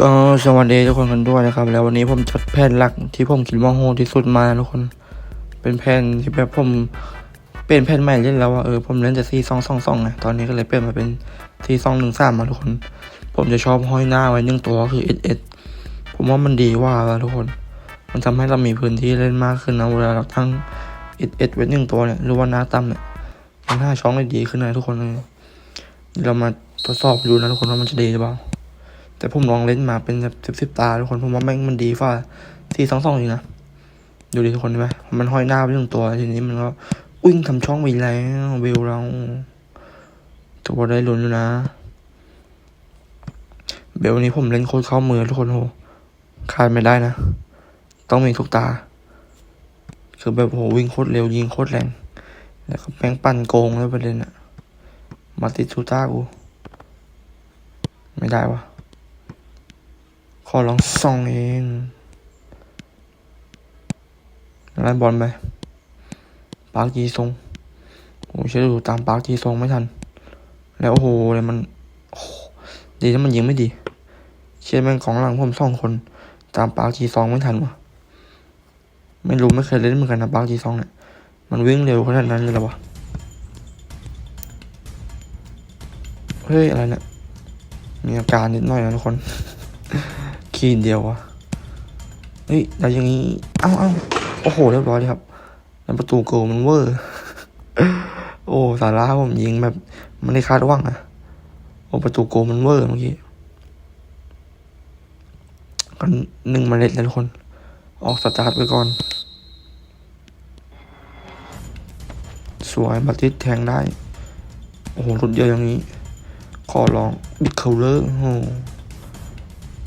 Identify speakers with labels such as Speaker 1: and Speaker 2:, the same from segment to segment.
Speaker 1: ก็สวัสดีทุกคนกันด้วยนะครับ แล้ววันนี้ผมจัดแผนหลักที่ผมคิดว่าโหดที่สุดมาทุกคน เป็นแผนที่แบบผมเปลี่ยนแผนใหม่เล่นแล้วว่าเออผมเล่นแต่ซีซองซองซองไงตอนนี้ก็เลยเปลี่ยนมาเป็นซีซองหนึ่งสามมาทุกคน ผมจะชอบห้อยหน้าไว้หนึ่งตัวคือเอสเอสผมว่ามันดีว่าล้วทุกคน มันทำให้เรามีพื้นที่เล่นมากขึ้นนะเวลาเราตั้งเอสเอสไว้หนึ่งตัวเนี่ยหรือว่าหน้าต่ำเนี่ยมันหน้าช่องได้ดีขึ้นนะทุกคนเลยเรามาทดสอบดูนะทุกคนว่ามันจะดีหรือเปล่า แต่ผมลองเล่นมาเป็นแบบสิบสิบตาทุกคนผมว่าแม่งมันดีฝ่าสี่สองสองจริงนะ ดูดิทุกคนเห็นไหมมันห้อยหน้าไปหนึ่งตัวทีนี้มันก็วิ่งทำช่องไปแล้ววิวเราถือว่าได้ลุ้นอยู่นะ เบลนี้ผมเล่นโคตรเข้ามือทุกคนโหขาดไม่ได้นะ ต้องมีทุกตา คือแบบโหวิ่งโคตรเร็วยิงโคตรแรง แล้วก็แม่งปั่นโกงแล้วประเด็นอะมาติดชูต้ากู ไม่ได้วะ ขอลองส่องเองไล่บอลไปปาร์คจีซงโอ้เชื่อดูตามปาร์คจีซงไม่ทัน แล้วโอ้โหเลยมันดีถ้ามันยิงไม่ดี เชื่อแม่งของหลังผมสองคน ตามปาร์คจีซองไม่ทันวะไม่รู้ไม่เคยเล่นเหมือนกันนะปาร์คจีซองเนี่ยมันวิ่งเร็วขนาดนั้นเลยหรอวะเฮ้ยอะไรเนี่ยมีอาการนิดหน่อยนะทุกคน คีนเดียววะเฮ้ยแล้วอย่างนี้ เอ้าเอ้าโอ้โห เรียบร้อยเลยครับแล้วประตูโกมันเวอร์ โอ้สาระผมยิงแบบไม่ได้คาดหวังอะโอ้ประตูโกมันเวอร์เมื่อกี้ก็หนึ่งเมล็ดแล้วทุกคน ออกสตาร์ทไปก่อน สวยบัติสแทงได้ โอ้โหรุดเยอะอย่างนี้ ขอลองบิดเคาเลอร์โอ้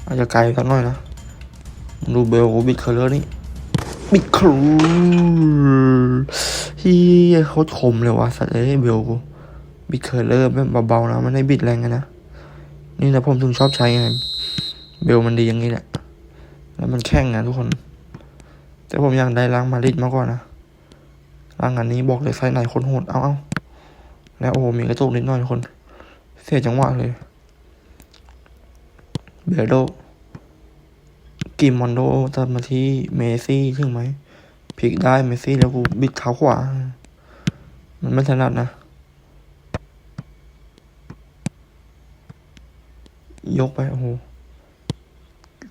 Speaker 1: อาจจะไกลสักหน่อยนะ ดูเบลบิดเคาเลอร์นี่บิดคร์เฮียโคตรคมเลยว่ะสัตว์เอ้ยเบลกูบิดเคาเลอร์แบบเบาๆนะไม่ได้บิดแรงกันนะ นี่นะผมถึงชอบใช้ไงเบลมันดีอย่างนี้แหละ แล้วมันแข็งนะทุกคน แต่ผมอยากได้ล้างมาริดมากกว่านะล้างอันนี้บอกเลยไซส์ไหนคนโหดเอาเอาแล้วโอ้มีกระจกนิดหน่อยทุกคน เสียจังหวะเลย เบโดกิมมอนโดตัดมาที่เมซี่ถึงไหมพลิกได้เมซี่แล้วกูบิดเท้าขวา มันไม่ถนัดนะ ยกไป โอ้โห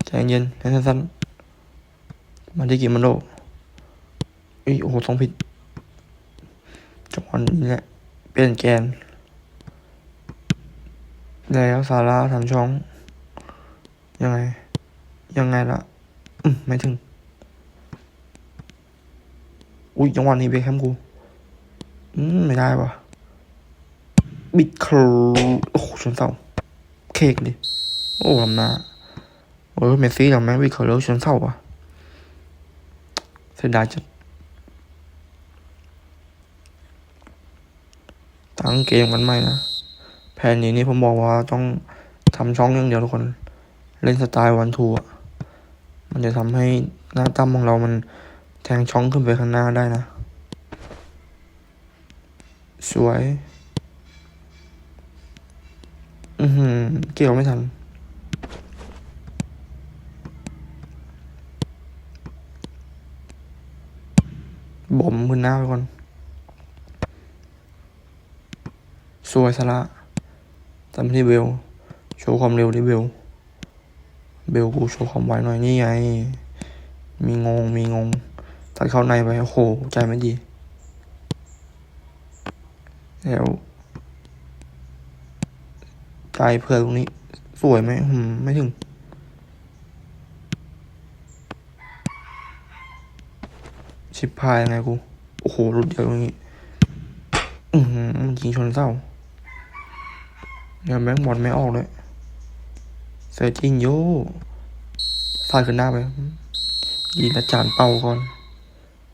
Speaker 1: ใจเย็นแค่สั้นๆมาที่กิมมอนโดอุ้ยโอ้โหทรงผิดจังหวะนี้แหละ เปลี่ยนแกน แล้วซาร่าทำช่อง ยังไง ยังไงล่ะอืมไม่ถึง อุ้ยจังหวะนี้เบคแฮมกูอืมไม่ได้วะบิดครูโอ้โหชนเสาเค้กดิ โอ้ลำหน้าโอ้ยเมสซี่กับแม่งบิดครูแล้วชนเสาวะเสียดายจัดตั้งเกมกันใหม่นะแผนนี้นี่ผมบอกว่าต้องทำช่องอย่างเดียวทุกคน เล่นสไตล์วันทูอะ มันจะทำให้หน้าตั้มของเรามันแทงช่องขึ้นไปข้างหน้าได้นะ สวย อือหือ เกี่ยวไม่ทัน บ่มมือหน้าไปก่อน สวยสละตามที่เบล โชว์ความเร็วที่เบล เบลกูโชว์ความไวหน่อยนี่ไง มีงงมีงง ตัดเข้าในไปโอ้โห ใจไม่ดี แล้วใจเผื่อตรงนี้ สวยไหมอืมไม่ถึง ชิบพายยังไงกู โอ้โหรุดเดียวตรงนี้ อืมยิงชนเศร้าเดี๋ยวแบงค์บอลไม่ออกเลย เซจิงโยฟาดขึ้นหน้าไปยีนอาจารย์เป่าก่อน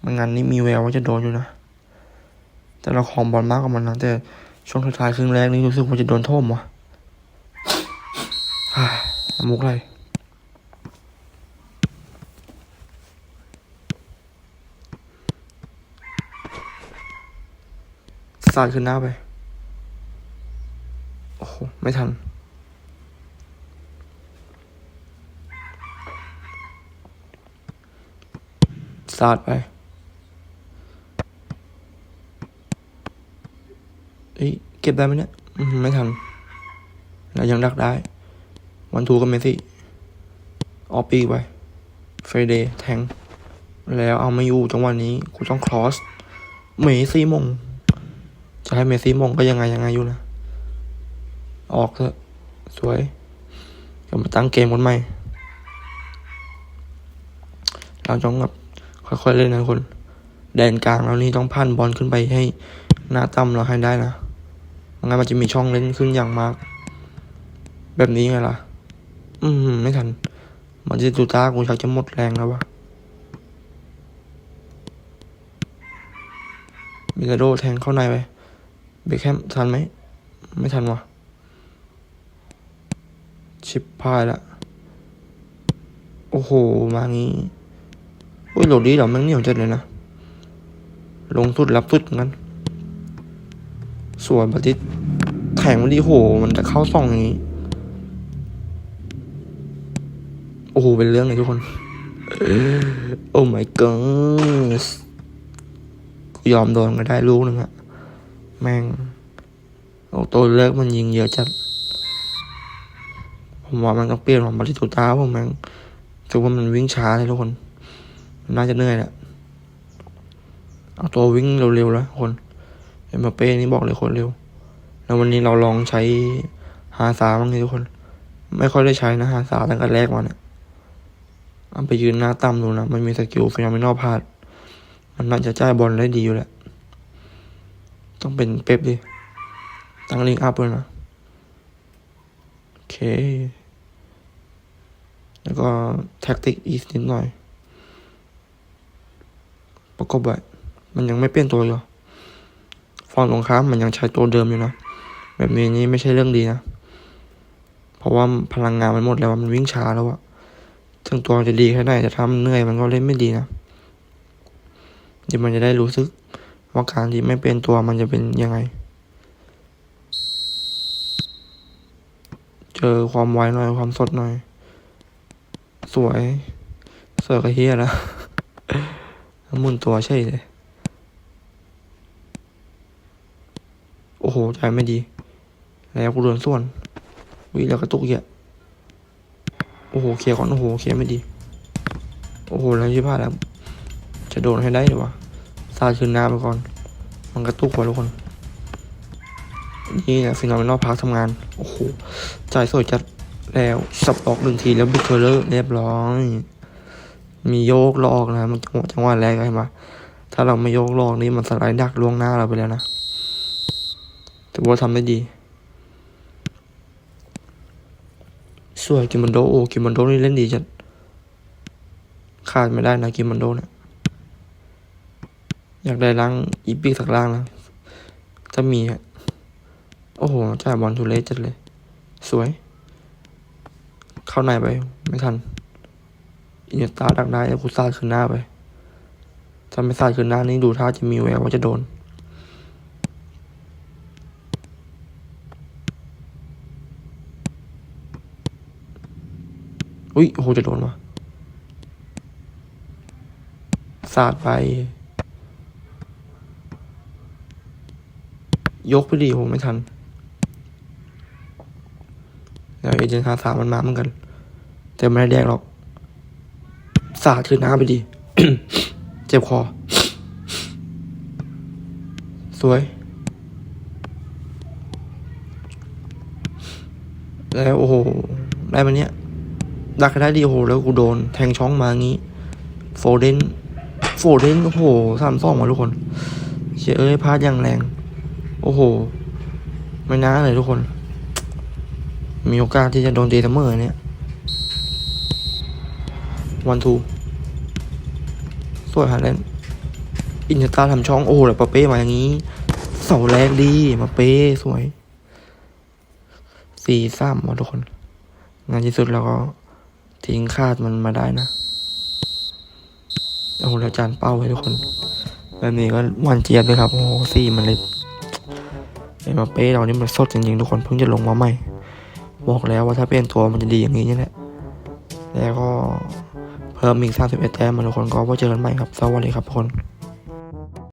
Speaker 1: มันงานนี้มีแววว่าจะโดนอยู่นะ แต่เราของบอลมากกว่ามันนะแต่ช่วงท้ายๆครึ่งแรกนี่รู้สึกว่าจะโดนโท่มวะมุกอะไรสาดขึ้นหน้าไป โอ้โห ไม่ทัน สาดไปเอ้ยเก็บได้ไหมเนี่ยไม่ทันแล้วยังดักได้ วันทูกับเมสซี่ ออกปีกไปเฟรเดย์แทง แล้วเอาไม่อยู่จังหวะนี้ กูต้องครอส เมสซี่มง จะให้เมสซี่มงก็ยังไงยังไงอยู่นะ ออกเถอะ สวยเดี๋ยวมาตั้งเกมกันใหม่ เราต้องแบบ ค่อยๆเล่นนะคนแดนกลางเรานี่ต้องพันบอลขึ้นไปให้หน้าต่ำเราให้ได้นะมันงั้นมันจะมีช่องเล่นขึ้นอย่างมาก แบบนี้ไงล่ะ อืมไม่ทัน มันจะตูตากูชักจะหมดแรงแล้ววะมิลาโดแทงเข้าในไป เบคแฮมทันไหม ไม่ทันวะชิปพายละ โอ้โห มางี้ อุ้ยโหลดดีเหรอมันเหนียวจัดเลยนะ ลงสุดรับสุดเหมือนส่วนบัติแข่งมันดีโห มันจะเข้าส่องอย่างนี้ โอ้โห เป็นเรื่องเลยทุกคน โอ้ my god ยอมโดนก็ได้ลูกหนึ่งอะแม่งโอ้ตัวเลิกมันยิงเยอะจัดผมว่ามันต้องเปลี่ยนของบริตุทธิ์ตาผมแม่งถือว่ามันวิ่งช้าเลยทุกคน น่าจะเหนื่อยแหละเอาตัววิ่งเร็วๆแล้วคนเอ็มบัปเป้นี่บอกเลยคนเร็ว แล้ววันนี้เราลองใช้ฮาซาบ้างไงทุกคน ไม่ค่อยได้ใช้นะฮาซาตั้งแต่แรกมาเนี่ยเอาไปยืนหน้าต่ำดูนะมันมีสกิลฟิโนเมนอลพาดมันน่าจะจ่ายบอลได้ดีอยู่แหละ ต้องเป็นเป๊ปดิ ตั้งลิงอัพเลยนะ โอเค แล้วก็แท็กติกอีกนิดหน่อย ประกบไว้มันยังไม่เปลี่ยนตัวอยู่ฝั่งตรงข้ามมันยังใช้ตัวเดิมอยู่นะ แบบนี้นี่ไม่ใช่เรื่องดีนะ เพราะว่าพลังงานมันหมดแล้วมันวิ่งช้าแล้วอะถึงตัวจะดีแค่ไหนแต่ถ้ามันเหนื่อยมันก็เล่นไม่ดีนะเดี๋ยวมันจะได้รู้สึกว่าการที่ไม่เป็นตัวมันจะเป็นยังไง เจอความไวหน่อยความสดหน่อย สวย เสวยก็เฮียแล้ว มุนตัวใช่เลย โอ้โห ใจไม่ดี แล้วกูโดนส่วนวิ่งแล้วกระตุกเยอะโอ้โห เคลียร์ก่อน โอ้โห เคลียร์ไม่ดี โอ้โห แล้วชิบหายแล้ว จะโดนให้ได้หรือวะซาดขึ้นน้าไปก่อน มันกระตุกว่ะทุกคน นี่นะฟินอลนอลพาร์คทำงาน โอ้โห ใจสวยจัดแล้วสับออกหนึ่งทีแล้วบิดเทอร์เลอร์เรียบร้อย มีโยกลอกนะมันจังหวะจังหวะแรกเห็นปะถ้าเราไม่โยกลอกนี่มันสไลด์ดักล่วงหน้าเราไปแล้วนะถือว่าทำได้ดี สวยกิมมันโดโอ้กิมมันโดนี่เล่นดีจัดขาดไม่ได้นะกิมมันโดเนี่ยอยากได้ร่างอีพิกสักร่างนะถ้ามีอะโอ้โหจ่ายบอลทุเรศจัดเลย สวย เข้าในไป ไม่ทัน อินเนยตาดักได้แล้วกูซาดขึ้นหน้าไปถ้าไม่ซาดขึ้นหน้านี่ดูท่าจะมีแววว่าจะโดน อุ้ยโหจะโดนวะสาดไป ยกไปดีโหไม่ทันแล้วเอเจนต์คาสามมันมาเหมือนกัน แต่ไม่ได้แดกหรอก สาดคือน้ำไปดี เจ็บคอ สวย แล้วโอ้โห ได้มันเนี้ย ดักได้ดีโอ้โห แล้วกูโดน แทงช่องมางี้โฟเดนโฟเดนโอ้โหสามสองมาทุกคนเชียเอ้ยพลาดอย่างแรง โอ้โห ไม่น่าเลยทุกคน มีโอกาสที่จะโดนตีเสมอเนี่ยวันทู สวยฮาแลนด์อินเตอร์ทำช่องโอ้แล้วปาเป้มาอย่างนี้ เสาแรกดีมาเป้สวยสี่สามว่ะทุกคน งานที่สุดเราก็ทิ้งคาดมันมาได้นะโอ้โหแล้วจานเป้าให้ทุกคน แบบนี้ก็หวานเจี๊ยบเลยครับ โอ้โหสี่มันเลยไอ้มาเป้เรานี่มันสดจริงๆทุกคนเพิ่งจะลงมาใหม่ บอกแล้วว่าถ้าเป็นตัวมันจะดีอย่างนี้นี่แหละแล้วก็ เพิ่มอีก31แต้มมาทุกคนก็ว่าเจอกันใหม่ครับสวัสดีครับทุกคน